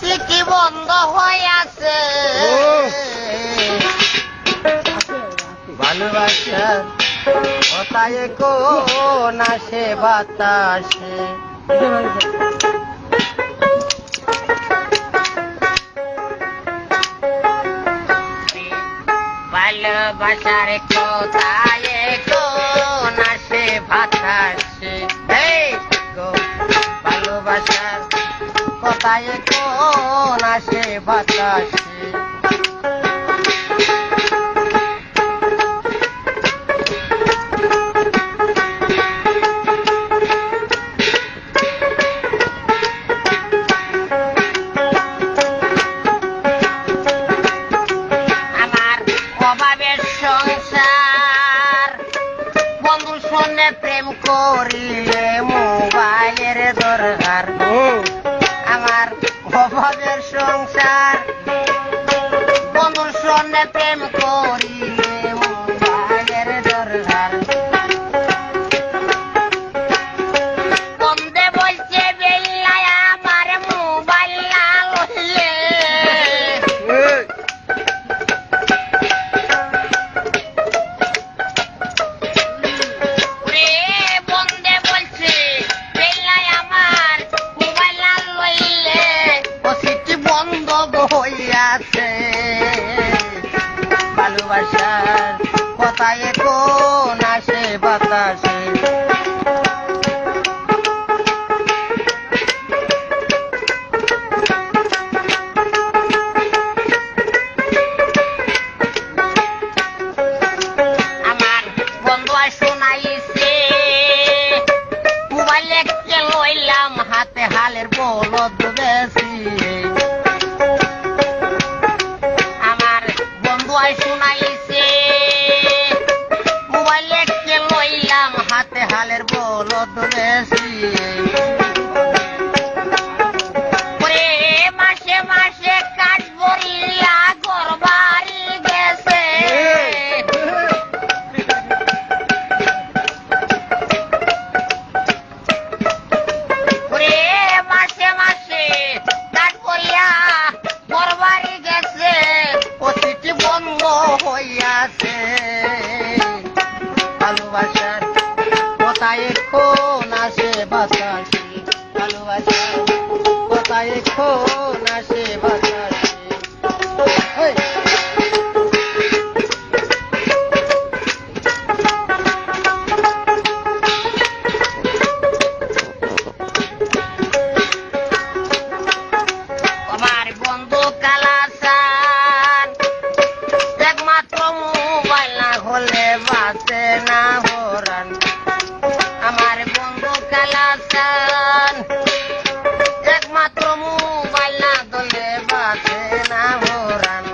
City বন্ধ হয়ে আছে ভালোবাসা কোথায় কোন আসে বাতাসে। ভালোবাসার কোথায় কোন আসে বাতাসে। কোথায় কোন আসে বাতাসে? প্রেম করিলে মোবাইলের দরকার। অভাবের সংসার। হইয়াছে ভালোবাসার কথায় কোন আসে বাতাসে। হালের বলদ বেশি। ভালোবাসার কোথায় কোন আসে কালাসান একমাত্র মোবাইল না হলে বাঁচে না হরান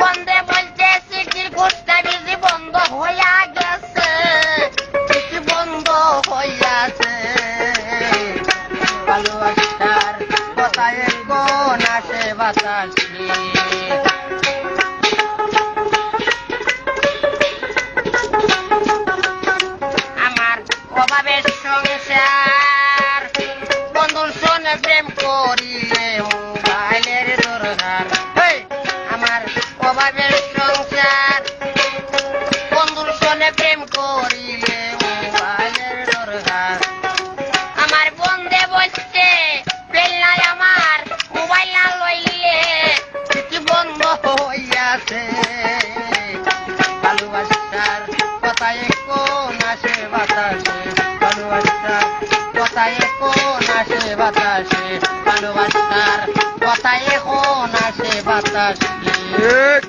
বন্ধে বলছে সিটির ঘুরতে বিজি বন্ধ হইয়া গেছে সিটি বন্ধ হইয়াছে। ভালোবাসার কথায় কোন আসে বাতাসে। প্রেম করিলে মোবাইলের দরকার! আমার অভাবের সংসার। বন্ধুর সঙ্গে প্রেম করিলে মোবাইলের দরকার আমার বন্ধে বসছে প্রেরণায় আমার, মোবাইল না লইলে কি বন্ধ হইয়াছে। ভালোবাসার কথায় কোন আসে বাতাসে? ভালোবাসার কথায় কোন আসে বাতাসে ভালোবাসার কথায় এখন আসে বাতাসে।